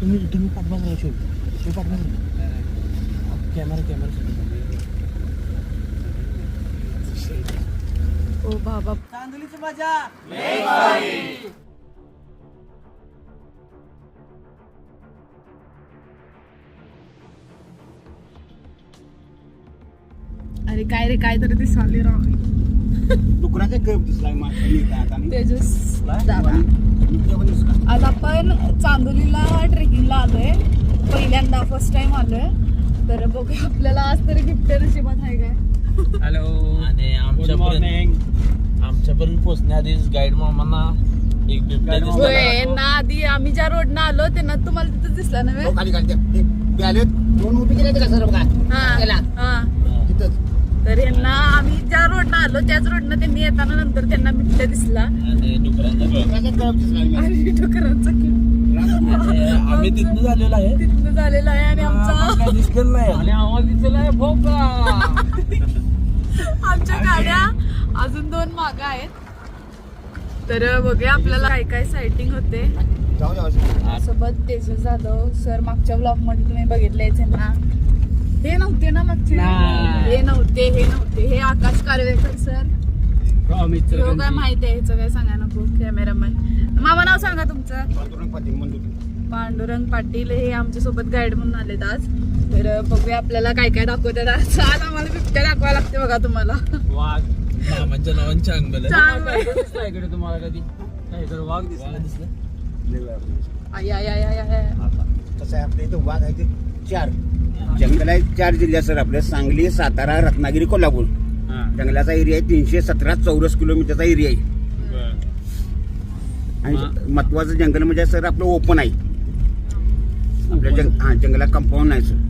तुम्ही तुम्ही पाठवा शोध तुम्ही पाठवा कॅमेरा कॅमेरा ओ बाबा. चांदलीची मजा अरे काय रे काय तरी दिसाले राव डुकराचा गप दिसलाय तेजस. दादा. आज आपण चांदोलीला ट्रेकिंगला आलोय. पहिल्यांदा फर्स्ट टाइम आलोय. तर बघूया आपल्याला आज तरी गिफ्ट नशिबात आहे काय? हॅलो आणि आमच्यापर्यंत आमच्यापर्यंत पोहोचण्याआधीच गाईड मामांना एक बिबट्या ना आधी आम्ही ज्या रोडनं आलो त्यांना तुम्हाला तिथं दिसला नव्हे हो, दोन उभी केले का सर बघा. हा हा. तर यांना आम्ही ज्या रोडनं आलो त्याच रोडनं त्यांनी येताना नंतर त्यांना बिबट्या दिसला. आणि डुकरांचा आम्ही तिथनं झालेलो आहे. तिथनं झालेला आहे आणि आमचा काय दिसलेलं नाही. आणि आवाज दिसलेला भोपळा. आमच्या गाड्या अजून दोन माग आहेत. तर बघूया आपल्याला काय काय सायटिंग होते. सोबत तेजस जाधव सर मागच्या ब्लॉगमध्ये तुम्ही बघितलंय त्यांना. हे नव्हते ना मागचे. हे नव्हते हे नव्हते. हे आकाश कारवेकर सर. हो काय माहिती आहे ह्याचं काय सांगा नको कॅमेरामॅन मामा नाव सांगा तुमचं. पांडुरंग पाटील मंदुरी पांडुरंग पाटील हे आमच्यासोबत गाईड म्हणून आलेत आज. तर बघूया आपल्याला काय काय दाखवतात आज. आज आम्हाला बिबट्या दाखवायला लागते बघा तुम्हाला. वाघ. मामाच्या नावाने चांगलं इकडे तुम्हाला कधी? वाघ दिसला. दिसला. आय आय आय आय आय कसं आहे आपल्या इथं वाघ आहे ते चार. जंगल आहे चार जिल्ह्यात सर आपल्या सांगली सातारा रत्नागिरी कोल्हापूर. जंगलाचा एरिया आहे तीनशे सतरा चौरस किलोमीटरचा एरिया आहे. आणि महत्वाचं जंगल म्हणजे सर आपलं ओपन आहे. आपल्या जंग हा जंगलात कंपाऊंड नाही सर.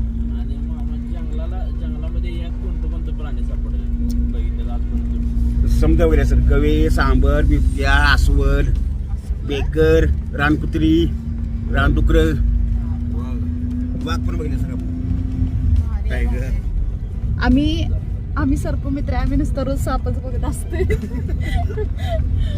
समजा वगैरे सर गवे सांबर बिबट्या अस्वल बेकर रानकुत्री रानडुकर. वाघ पण बघितले सर आपण. टायगर आम्ही आम्ही सर्पमित्र आहे आम्ही नुसतं रोज सापच बघत असते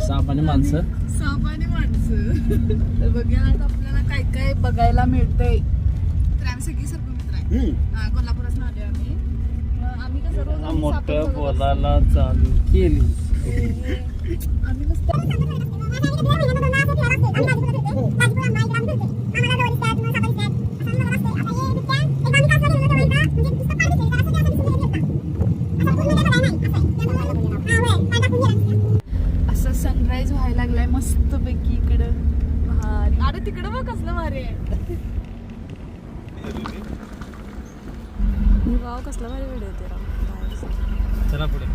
साप आणि माणसं? साप आणि माणसं. तर बघूया आज आपल्याला काय काय बघायला मिळतंय. तर आम्ही सगळी सर्पमित्र आहे. हा, कोल्हापुरात आले आम्ही. मग आम्ही कसं रोज आम्ही सापच मोठं बघत असतो. बोलायला चालू केली. आम्ही नुसतं मस्त पैकी इकडं. भारी. अरे तिकडं बघ कसलं भारी आहे. वाव कसला भारी व्हिडिओ ते राव. चला पुढे.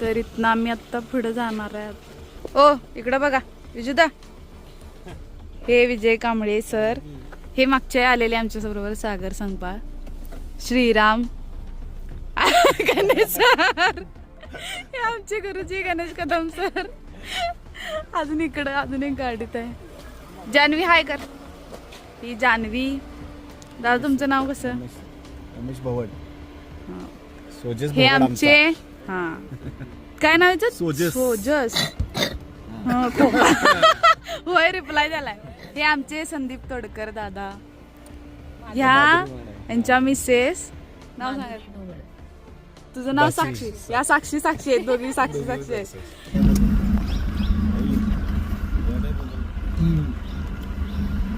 तर इथनं आम्ही आत्ता पुढे जाणार आहे. ओ इकडं बघा. विजुदा. हे विजय कांबळे सर. हे मागचे आलेले आमच्या बरोबर सागर संगपाळ. श्रीराम. गणेश सर. हे आमचे गुरुजी गणेश कदम सर. अजून इकडं अजून एक गाडीत आहे. जान्हवी हाय कर. ही जान्हवी दादा तुमचं नाव कसं? रमेश भवड सोजेस हे आमचे हा. काय नाव याचं? सोजस. सोजस. हा. होय रिप्लाय झालाय. हे आमचे संदीप तोडकर दादा. ह्या यांच्या मिसेस नाव सांगा. तुझं नाव साक्षी. या साक्षी साक्षी आहेत दोघी साक्षी साक्षी आहेत.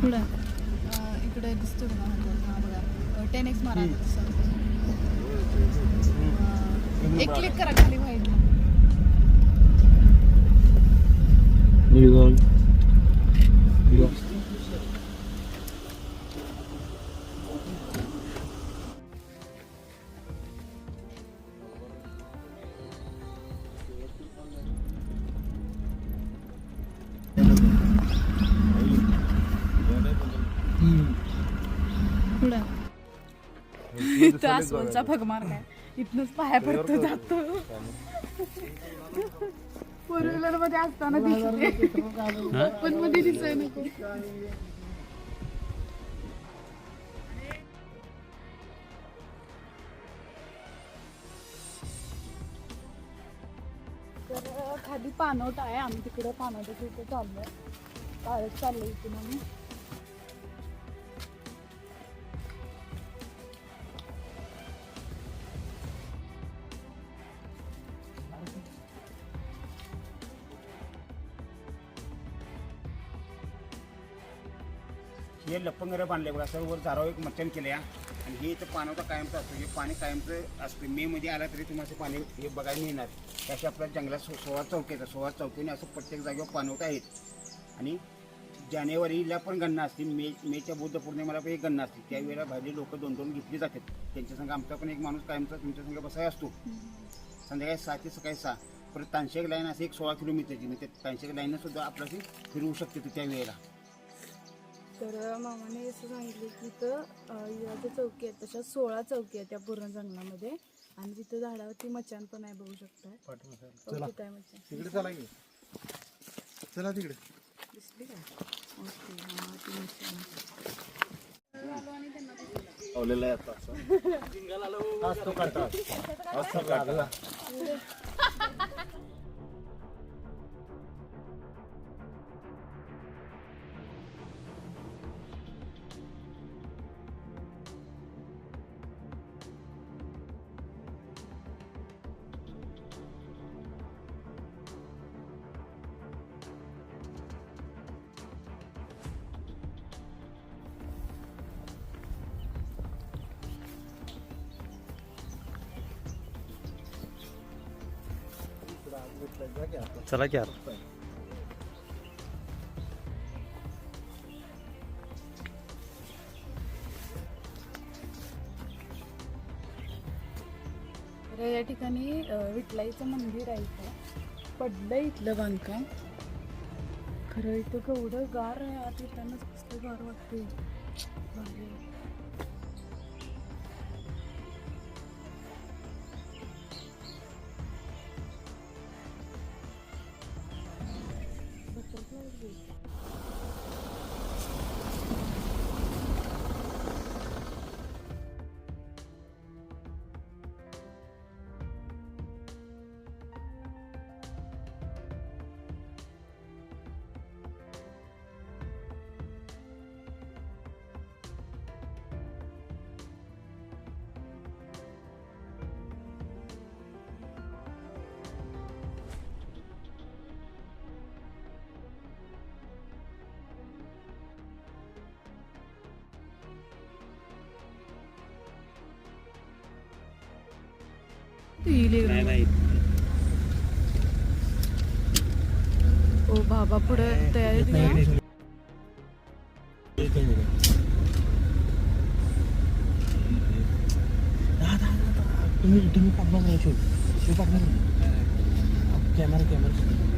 पुढं इकडे दिसतो टेन एक्स मारा. एक क्लिक करा खाली व्हाईट इथं भगमार काय? इथनच पाया पडतो जातो. फोर व्हीलरमध्ये असताना दिसते पण मध्ये दिसाय नको. तर खाली पानवट आहे. आम्ही तिकडे पानवट तिथे चाललोय. काळच चाललंय इथून आम्ही. हे लपंगर बांधले बघा. सर्व वर झाडावर एक मचन केले आणि हे इथं पाण्याचा कायमचं असतं. हे पाणी कायमचं असतं. मे मध्ये आला तरी तुम्हाला पाणी हे बघायला मिळणार. त्याशी आपल्या जंगलात सो सोळा चौकी येतात सोळा चौकीने असं प्रत्येक जागेवर पाणवत आहेत. आणि जानेवारीला पण गणना असते. मे मेच्या बुद्ध पौर्णिमेला पण एक गणना असते. त्यावेळेला बाहेरले लोक दोन दोन घेतली जातात. त्यांच्या संग आमचा पण एक माणूस कायमचा तुमच्या संघ बसाय असतो. संध्याकाळी सहा ते सकाळी सहा. परत तानशेक लाईन असे एक सोळा किलोमीटरची. म्हणजे तानशेक लाईन सुद्धा आपल्याशी फिरवू शकते तू त्या वेळेला तर मामाने असं सांगितलं की इथं अं, या ज्या चौकी आहेत तशा सोळा चौकी आहेत त्या पूर्ण जंगलामध्ये. आणि तिथं झाडावरती मचान पण आहे बघू शकताय हो, तिथं आहे मचान. तिकडे चला की. चला तिकडे. दिसली का? ओके हा ती मचान. लावलेला आहे आता. असतो. असतो काढला. चला की आता. तर या ठिकाणी विठलाईचं मंदिर आहे इथं. पडलं इथलं बांधकाम. खरं इथं केवढं गार आहे. आत येतानाच कसलं गार वाटते ओ बाबा पुढे तयारी दिली तुम्ही तुम्ही पकडणार नाही शूट शूट पकडणार नाही कॅमेरा कॅमेरा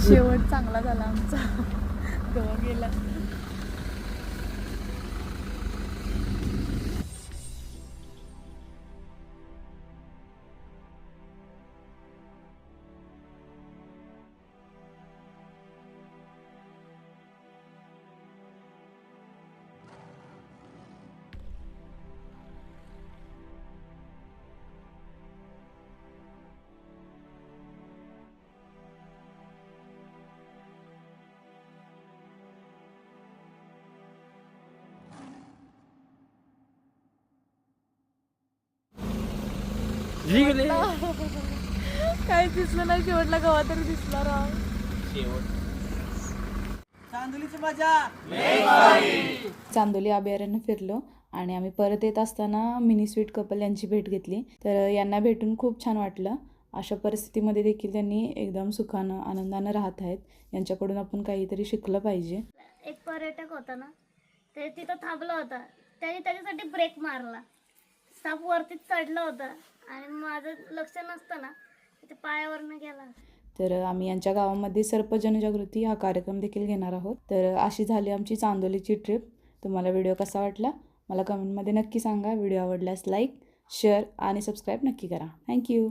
शेवट चांगला झाला आमचा. गवा गेला. काय दिसलं नाही शेवटला गवा तरी दिसला राव. शेवट. चांदोली अभयारण्य फिरलो आणि आम्ही परत येत असताना मिनी स्वीट कपल यांची भेट घेतली. तर यांना भेटून खूप छान वाटलं. अशा परिस्थितीमध्ये देखील त्यांनी एकदम सुखानं आनंदानं राहत आहेत. यांच्याकडून आपण काहीतरी शिकलं पाहिजे. एक पर्यटक होता ना ते तिथं थांबला होता. त्याने त्याच्यासाठी ब्रेक मारला. साप वरती चढलं होतं. आणि माझं लक्ष नसतं ना ते पायावरनं गेला. तर आम्ही यांच्या गावामध्ये सर्प जनजागृती हा कार्यक्रम देखील घेणार आहोत. तर अशी झाली आमची चांदोलीची ट्रिप तुम्हाला व्हिडिओ कसा वाटला? मला कमेंटमध्ये नक्की सांगा. व्हिडिओ आवडल्यास लाईक शेअर आणि सबस्क्राईब नक्की करा. थँक्यू